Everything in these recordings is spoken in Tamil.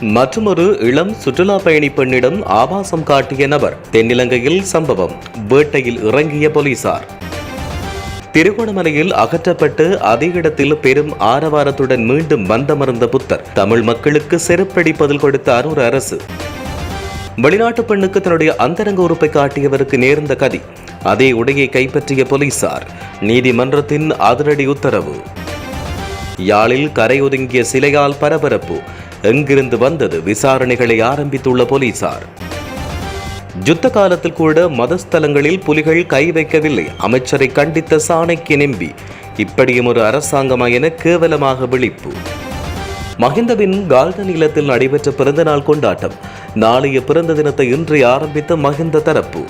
மற்றொரு இளம் சுற்றுலா பயணி பெண்ணிடம் ஆபாசம் காட்டிய நபர் தென்னிலங்கையில் சம்பவம். வேட்டையில் இறங்கிய போலீசார். திருகோணமலையில் அகற்றப்பட்டு அதே இடத்தில் பெரும் ஆரவாரத்துடன் மீண்டும் வந்தமர்ந்த புத்தர். தமிழ் மக்களுக்கு செருப்படி பதில் கொடுத்த அரூர் அரசு. வெளிநாட்டு பெண்ணுக்கு தன்னுடைய அந்தரங்க உறுப்பை காட்டியவருக்கு நேர்ந்த கதி. அதே உடையை கைப்பற்றிய போலீசார். நீதிமன்றத்தின் அதிரடி உத்தரவு. யாழில் கரையொதுங்கிய சிலையால் பரபரப்பு. எங்கிருந்து வந்தது விசாரணைகளை ஆரம்பித்துள்ள போலீசார். யுத்த காலத்தில் கூட மதஸ்தலங்களில் புலிகள் கை வைக்கவில்லை. அமைச்சரை கண்டித்த சாணைக்கு நம்பி இப்படியும் ஒரு அரசாங்கமா என கேவலமாக விழிப்பு. மஹிந்தவின் கால்டன் இல்லத்தில் நடைபெற்ற பிறந்தநாள் கொண்டாட்டம் நாளைய பிறந்த தினத்தை இன்று ஆரம்பித்த மஹிந்த தரப்பு.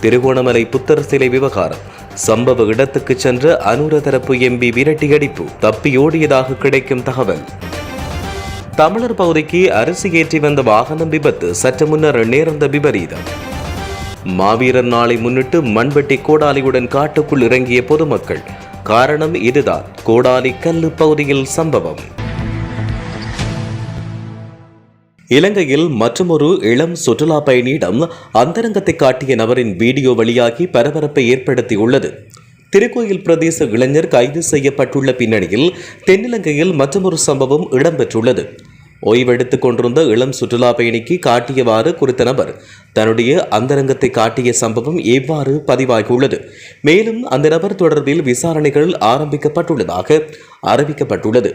திருகோணமலை புத்தர் சிலை விவகாரம் சம்பவ இடத்துக்கு சென்ற அனுர தரப்பு எம்பி விரட்டியடிப்பு தப்பியோடியதாக கிடைக்கும் தகவல். தமிழர் பகுதிக்கு அரிசி ஏற்றி வந்த வாகனம் விபத்து. சற்று முன்னர் நேர்ந்த விபரீதம். மாவீரர் நாளை முன்னிட்டு மண்வெட்டி கோடாலியுடன் காட்டுக்குள் இறங்கிய பொதுமக்கள். காரணம் இதுதான். கோடாலி கல்லு பகுதியில் சம்பவம். இலங்கையில் மற்றொரு இளம் சுற்றுலா பயணியிடம் அந்தரங்கத்தை காட்டிய நபரின் வீடியோ வழியாகி பரபரப்பை ஏற்படுத்தியுள்ளது. திருக்கோயில் பிரதேச இளைஞர் கைது செய்யப்பட்டுள்ள பின்னணியில் தென்னிலங்கையில் மற்றொரு சம்பவம் இடம்பெற்றுள்ளது. ஓய்வெடுத்துக் கொண்டிருந்த இளம் சுற்றுலா பயணிக்கு காட்டியவாறு குறித்த நபர் தன்னுடைய அந்தரங்கத்தை காட்டிய சம்பவம் எவ்வாறு பதிவாகியுள்ளது. மேலும் அந்த நபர் தொடர்பில் விசாரணைகள் ஆரம்பிக்கப்பட்டுள்ளதாக அறிவிக்கப்பட்டுள்ளது.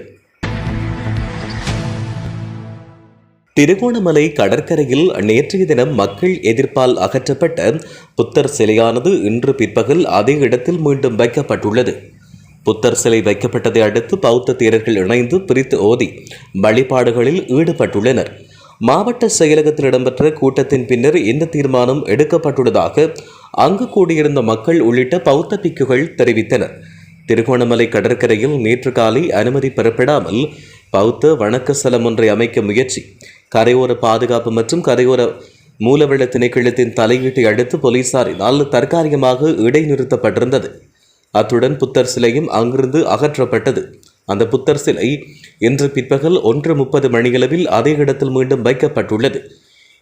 திருகோணமலை கடற்கரையில் நேற்றைய தினம் மக்கள் எதிர்ப்பால் அகற்றப்பட்ட புத்தர் சிலையானது இன்று பிற்பகல் அதே இடத்தில் மீண்டும் வைக்கப்பட்டுள்ளது. புத்தர் சிலை வைக்கப்பட்டதை அடுத்து பௌத்த தேரர்கள் இணைந்து பிரித்து ஓதி வழிபாடுகளில் ஈடுபட்டுள்ளனர். மாவட்ட செயலகத்தில் இடம்பெற்ற கூட்டத்தின் பின்னர் இந்த தீர்மானம் எடுக்கப்பட்டுள்ளதாக அங்கு கூடியிருந்த மக்கள் உள்ளிட்ட பௌத்த பிக்குகள் தெரிவித்தனர். திருகோணமலை கடற்கரையில் நேற்று காலை அனுமதி பெறப்படாமல் பௌத்த வணக்க ஸ்தலம் ஒன்றை அமைக்க முயற்சி கரையோர பாதுகாப்பு மற்றும் கரையோர மூலவெள்ள திணைக்களத்தின் தலையீட்டை அடுத்து போலீசாரினால் தற்காலிகமாக இடைநிறுத்தப்பட்டிருந்தது. அத்துடன் புத்தர் சிலையும் அங்கிருந்து அகற்றப்பட்டது. அந்த புத்தர் சிலை இன்று பிற்பகல் ஒன்று முப்பது மணியளவில் அதே இடத்தில் மீண்டும் வைக்கப்பட்டுள்ளது.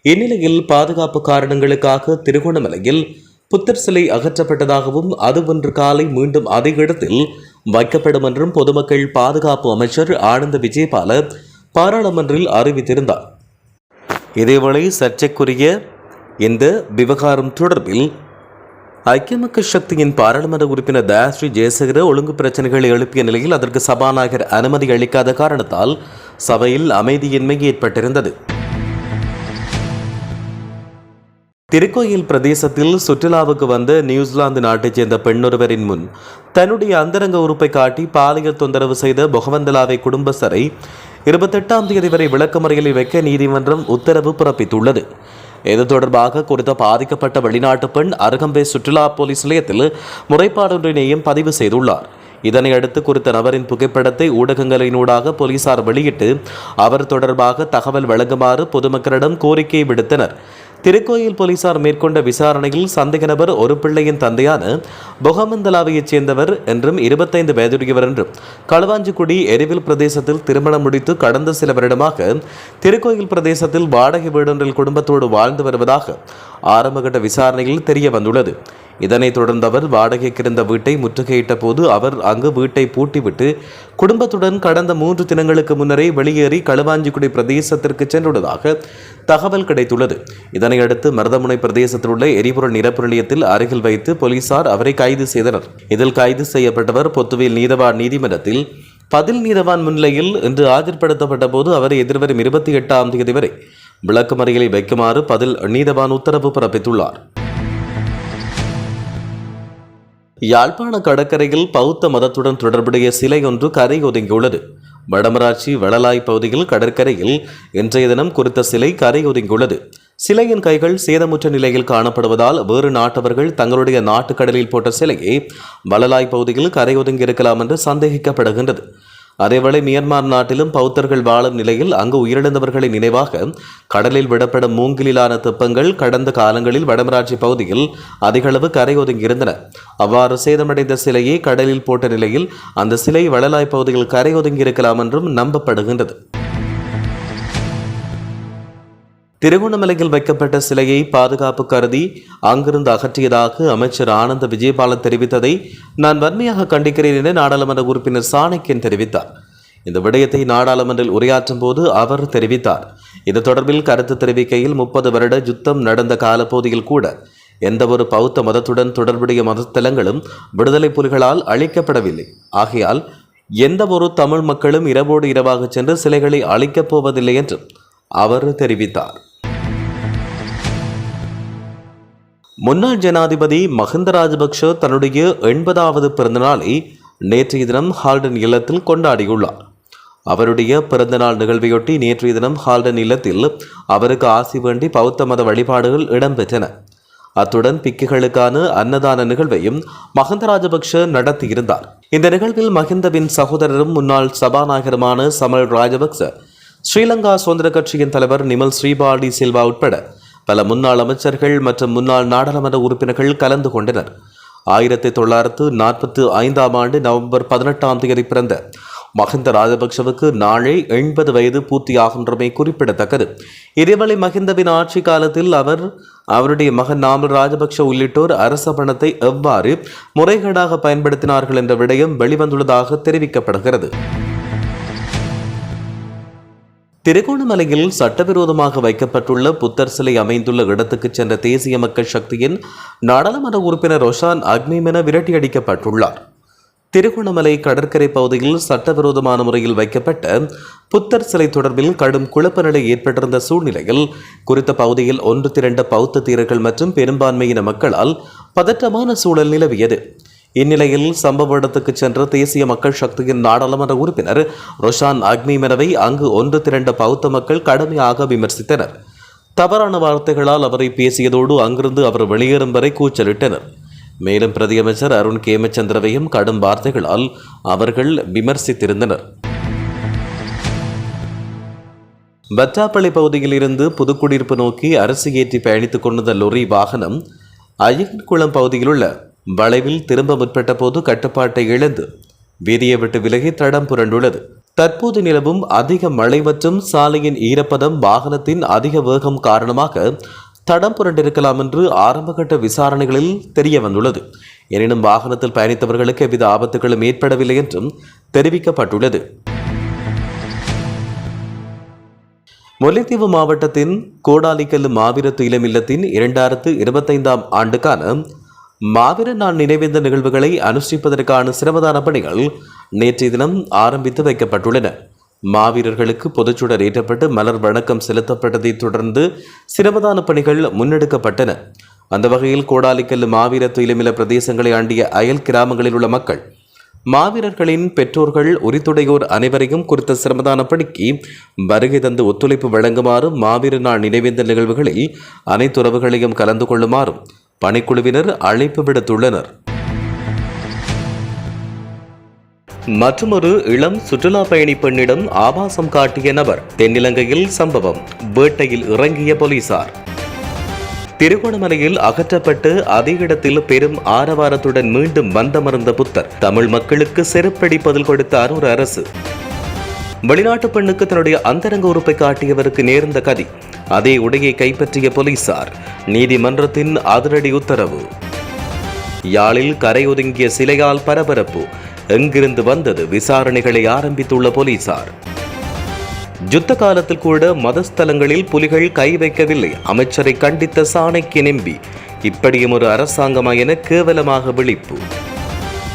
இந்நிலையில் பாதுகாப்பு காரணங்களுக்காக திருகோணமலையில் புத்தர் சிலை அகற்றப்பட்டதாகவும் அது ஒன்று காலை மீண்டும் அதே இடத்தில் வைக்கப்படும் என்றும் பொதுமக்கள் பாதுகாப்பு அமைச்சர் ஆனந்த விஜயபால பாராளுமன்றில் அறிவித்திருந்தார். இதேவேளை சர்ச்சைக்குரிய இந்த விவகாரம் தொடர்பில் ஐக்கிய மக்கள் சக்தியின் பாராளுமன்ற உறுப்பினர் தயாஸ்ரீ ஜெயசேகர ஒழுங்கு பிரச்சனைகளை எழுப்பிய நிலையில் அதற்கு சபாநாயகர் அனுமதி அளிக்காத காரணத்தால் சபையில் அமைதியின்மை ஏற்பட்டிருந்தது. திருக்கோயில் பிரதேசத்தில் சுற்றுலாவுக்கு வந்த நியூசிலாந்து நாட்டைச் சேர்ந்த பெண்ணொருவரின் முன் தன்னுடைய அந்தரங்க உறுப்பை காட்டி பாலியல் தொந்தரவு செய்த பொகவந்தலாவை குடும்பஸ்தரை இருபத்தெட்டாம் தேதி வரை விளக்கமறியலில் வைக்க நீதிமன்றம் உத்தரவு பிறப்பித்துள்ளது. இது தொடர்பாக குறித்த பாதிக்கப்பட்ட வெளிநாட்டு பெண் அருகம்பே சுற்றுலா போலீஸ் நிலையத்தில் முறைப்பாடொன்றினையும் பதிவு செய்துள்ளார். இதனை அடுத்து குறித்த நபரின் புகைப்படத்தை ஊடகங்களினூடாக போலீசார் வெளியிட்டு அவர் தொடர்பாக தகவல் வழங்குமாறு பொதுமக்களிடம் கோரிக்கை விடுத்தனர். திருக்கோயில் போலீசார் மேற்கொண்ட விசாரணையில் சந்தேக நபர் ஒரு பிள்ளையின் தந்தையான பொகமந்தலாவையைச் சேர்ந்தவர் என்றும் இருபத்தைந்து வயதுடையவர் என்றும் களுவாஞ்சிக்குடி எரிவில் பிரதேசத்தில் திருமணம் முடித்து கடந்த சில வருடமாக திருக்கோயில் பிரதேசத்தில் வாடகை வீடொன்றில் குடும்பத்தோடு வாழ்ந்து வருவதாக ஆரம்பகட்ட விசாரணையில் தெரிய வந்துள்ளது இதனைத் தொடர்ந்து அவர் வாடகைக்கு இருந்த வீட்டை முற்றுகையிட்ட போது அவர் அங்கு வீட்டை பூட்டிவிட்டு குடும்பத்துடன் கடந்த மூன்று தினங்களுக்கு முன்னரே வெளியேறி களுவாஞ்சிக்குடி பிரதேசத்திற்கு சென்றுள்ளதாக தகவல் கிடைத்துள்ளது. இதனையடுத்து மருதமுனை பிரதேசத்தில் உள்ள எரிபொருள் நிரப்பு நிலையத்தில் அருகில் வைத்து போலீசார் அவரை கைது செய்தனர். இதில் கைது செய்யப்பட்டவர் பொத்துவில் நீதவான் நீதிமன்றத்தில் பதில் நீதவான் முன்னிலையில் இன்று ஆஜர்படுத்தப்பட்ட போது அவரை எதிர்வரும் இருபத்தி எட்டாம் தேதி வரை விளக்குமறியலை வைக்குமாறு பதில் நீதவான் உத்தரவு பிறப்பித்துள்ளார். யாழ்ப்பாண கடற்கரையில் பௌத்த மதத்துடன் தொடர்புடைய சிலை ஒன்று கரை ஒதுங்கியுள்ளது. வடமராட்சி வளலாய் பகுதியில் கடற்கரையில் இன்றைய தினம் குறித்த சிலை கரை ஒதுங்கியுள்ளது. சிலையின் கைகள் சேதமுற்ற நிலையில் காணப்படுவதால் வேறு நாட்டவர்கள் தங்களுடைய நாட்டுக்கடலில் போட்ட சிலையை வளலாய் பகுதியில் கரை ஒதுங்கி இருக்கலாம் என்று சந்தேகிக்கப்படுகின்றது. அதேவேளை மியான்மர் நாட்டிலும் பௌத்தர்கள் வாழும் நிலையில் அங்கு உயிரிழந்தவர்களின் நினைவாக கடலில் விடப்படும் மூங்கிலான தெப்பங்கள் கடந்த காலங்களில் வடமராட்சி பகுதியில் அதிகளவு கரையொதுங்கியிருந்தன அவ்வாறு சேதமடைந்த சிலையை கடலில் போட்ட நிலையில் அந்த சிலை வளலாய் பகுதியில் கரையொதுங்கியிருக்கலாம் என்றும் நம்பப்படுகின்றது. திருகோணமலையில் வைக்கப்பட்ட சிலையை பாதுகாப்பு கருதி அங்கிருந்து அகற்றியதாக அமைச்சர் ஆனந்த விஜயபாலன் தெரிவித்ததை நான் வன்மையாக கண்டிக்கிறேன் என நாடாளுமன்ற உறுப்பினர் சாணக்கியன் தெரிவித்தார். இந்த விடயத்தை நாடாளுமன்றில் உரையாற்றும் போது அவர் தெரிவித்தார். இது தொடர்பில் கருத்து தெரிவிக்கையில் முப்பது வருட யுத்தம் நடந்த காலப்பகுதியில் கூட எந்த ஒரு பௌத்த மதத்துடன் தொடர்புடைய மதத்தலங்களும் விடுதலை புலிகளால் அழிக்கப்படவில்லை. ஆகையால் எந்த ஒரு தமிழ் மக்களும் இரவோடு இரவாக சென்று சிலைகளை அழிக்கப் போவதில்லை என்றும் அவர் தெரிவித்தார். முன்னாள் ஜனாதிபதி மஹிந்த ராஜபக்ஷ தன்னுடைய எண்பதாவது பிறந்தநாளை நேற்றைய தினம் ஹால்டன் இல்லத்தில் கொண்டாடியுள்ளார். அவருடைய பிறந்தநாள் நிகழ்வையொட்டி நேற்றைய தினம் ஹால்டன் இல்லத்தில் அவருக்கு ஆசி வேண்டி பௌத்த மத வழிபாடுகள் இடம்பெற்றன. அத்துடன் பிக்குகளுக்கான அன்னதான நிகழ்வையும் மஹிந்த ராஜபக்ஷ நடத்தியிருந்தார். இந்த நிகழ்வில் மஹிந்தவின் சகோதரரும் முன்னாள் சபாநாயகருமான சமல் ராஜபக்ச ஸ்ரீலங்கா சுதந்திர கட்சியின் தலைவர் நிமல் ஸ்ரீபாடி சில்வா உட்பட பல முன்னாள் அமைச்சர்கள் மற்றும் முன்னாள் நாடாளுமன்ற உறுப்பினர்கள் கலந்து கொண்டனர். ஆயிரத்தி தொள்ளாயிரத்து நாற்பத்தி ஐந்தாம் ஆண்டு நவம்பர் பதினெட்டாம் தேதி பிறந்த மஹிந்த ராஜபக்சவுக்கு நாளை எண்பது வயது பூர்த்தியாகின்றமை குறிப்பிடத்தக்கது. இதேவேளை மஹிந்தவின் ஆட்சி காலத்தில் அவர் அவருடைய மகன் நாமல் ராஜபக்ஷ உள்ளிட்டோர் அரச பணத்தை எவ்வாறு முறைகேடாக பயன்படுத்தினார்கள் என்ற விடயம் வெளிவந்துள்ளதாக தெரிவிக்கப்படுகிறது. திருகோணமலையில் சட்டவிரோதமாக வைக்கப்பட்டுள்ள புத்தர் சிலை அமைந்துள்ள இடத்துக்கு சென்ற தேசிய மக்கள் சக்தியின் நாடாளுமன்ற உறுப்பினர் ரொஷான் அக்மிமென விரட்டியடிக்கப்பட்டுள்ளார் திருகோணமலை கடற்கரை பகுதியில் சட்டவிரோதமான முறையில் வைக்கப்பட்ட புத்தர் சிலை தொடர்பில் கடும் குழப்ப நிலை ஏற்பட்டிருந்த சூழ்நிலையில் குறித்த பகுதியில் ஒன்று திரண்ட பௌத்த தீரர்கள் மற்றும் பெரும்பான்மையின மக்களால் பதற்றமான சூழல் நிலவியது. இந்நிலையில் சம்பவ இடத்துக்கு சென்ற தேசிய மக்கள் சக்தியின் நாடாளுமன்ற உறுப்பினர் ரொஷான் அக்னிமெனவை அங்கு ஒன்று திரண்ட பௌத்த மக்கள் கடுமையாக விமர்சித்தனர். தவறான வார்த்தைகளால் அவரை பேசியதோடு அங்கிருந்து அவர் வெளியேறும் வரை கூச்சலிட்டனர். மேலும் பிரதியமைச்சர் அருண் கேமச்சந்திரவையும் கடும் வார்த்தைகளால் அவர்கள் விமர்சித்திருந்தனர். பட்டாப்பள்ளி பகுதியில் இருந்து புதுக்குடியிருப்பு நோக்கி அரசு ஏற்றி பயணித்துக் கொண்டிருந்த லொரி வாகனம் அய்யன்குளம் பகுதியில் உள்ள வளைவில் திரும்ப முற்பட்ட போது கட்டுப்பாட்டை இழந்து வீதியை விட்டு விலகி தடம் புரண்டுள்ளது. தற்போது நிலவும் அதிக மழை மற்றும் சாலையின் ஈரப்பதம் வாகனத்தின் அதிக வேகம் காரணமாக தடம் புரண்டிருக்கலாம் என்று ஆரம்பகட்ட விசாரணைகளில் தெரிய வந்துள்ளது எனினும் வாகனத்தில் பயணித்தவர்களுக்கு எவ்வித ஆபத்துகளும் ஏற்படவில்லை என்றும் தெரிவிக்கப்பட்டுள்ளது. முல்லைத்தீவு மாவட்டத்தின் கோடாலிக்கல் மாவீரத்து துயிலம் இல்லத்தின் இரண்டாயிரத்து இருபத்தைந்தாம் ஆண்டுக்கான மாவீர நாள் நினைவேந்த நிகழ்வுகளை அனுஷ்டிப்பதற்கான சிரமதான பணிகள் நேற்றைய தினம் ஆரம்பித்து வைக்கப்பட்டுள்ளன. மாவீரர்களுக்கு பொதுச்சுடர் ஏற்றப்பட்டு மலர் வணக்கம் செலுத்தப்பட்டதை தொடர்ந்து சிரமதான பணிகள் முன்னெடுக்கப்பட்டன. அந்த வகையில் கோடாலிக்கல் மாவீர துயிலமில பிரதேசங்களை ஆண்டிய அயல் கிராமங்களில் உள்ள மக்கள் மாவீரர்களின் பெற்றோர்கள் உரித்துடையோர் அனைவரையும் குறித்த சிரமதான பணிக்கு வருகை தந்து ஒத்துழைப்பு வழங்குமாறு மாவீர நாள் நினைவேந்த நிகழ்வுகளில் அனைத்து உறவுகளையும் கலந்து கொள்ளுமாறும் பணிக்குழுவினர் அழைப்பு விடுத்துள்ளனர். மற்றொரு இளம் சுற்றுலா பயணி பெண்ணிடம் ஆபாசம் காட்டிய நபர் தென்னிலங்கையில் சம்பவம். வேட்டையில் இறங்கிய போலீசார். திருகோணமலையில் அகற்றப்பட்டு அதே இடத்தில் பெரும் ஆரவாரத்துடன் மீண்டும் வந்தமர்ந்த புத்தர் தமிழ் மக்களுக்கு செருப்படி பதில் கொடுத்த அரூர் அரசு. வெளிநாட்டு பெண்ணுக்கு தன்னுடைய அந்தரங்க உறுப்பை காட்டியவருக்கு நேர்ந்த கதி. அதே உடையை கைப்பற்றிய போலீசார் நீதிமன்றத்தின் அதிரடி உத்தரவு. யாழில் கரையொதுங்கிய சிலையால் பரபரப்பு. எங்கிருந்து வந்தது விசாரணைகளை ஆரம்பித்துள்ள போலீசார். யுத்த காலத்தில் கூட மதஸ்தலங்களில் புலிகள் கை வைக்கவில்லை. அமைச்சரை கண்டித்த சாணைக்கு நம்பி இப்படியும் ஒரு அரசாங்கமா என கேவலமாக விழிப்பு.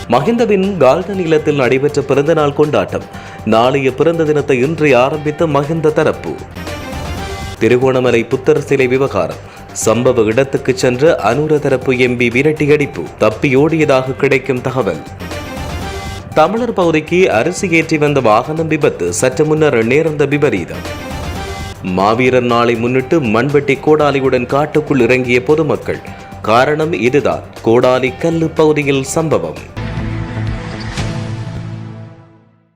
மஹிந்தவின் கால்டன் இல்லத்தில் நடைபெற்ற பிறந்தநாள் கொண்டாட்டம் நாளைய பிறந்த தினத்தை இன்று ஆரம்பித்த மஹிந்த தரப்பு. திருகோணமலை புத்தர் சிலை விவகாரம். சம்பவ இடத்துக்கு சென்ற அனுர தரப்பு எம்பி விரட்டியடிப்பு தப்பியோடியதாக கிடைக்கும் தகவல். தமிழர் பகுதிக்கு அரிசி ஏற்றி வந்த வாகனம் விபத்து. சற்று முன்னர் நேர்ந்த விபரீதம். மாவீரர் நாளை முன்னிட்டு மண்வெட்டி கோடாலியுடன் காட்டுக்குள் இறங்கிய பொதுமக்கள். காரணம் இதுதான். கோடாலி கல்லு பகுதியில் சம்பவம்.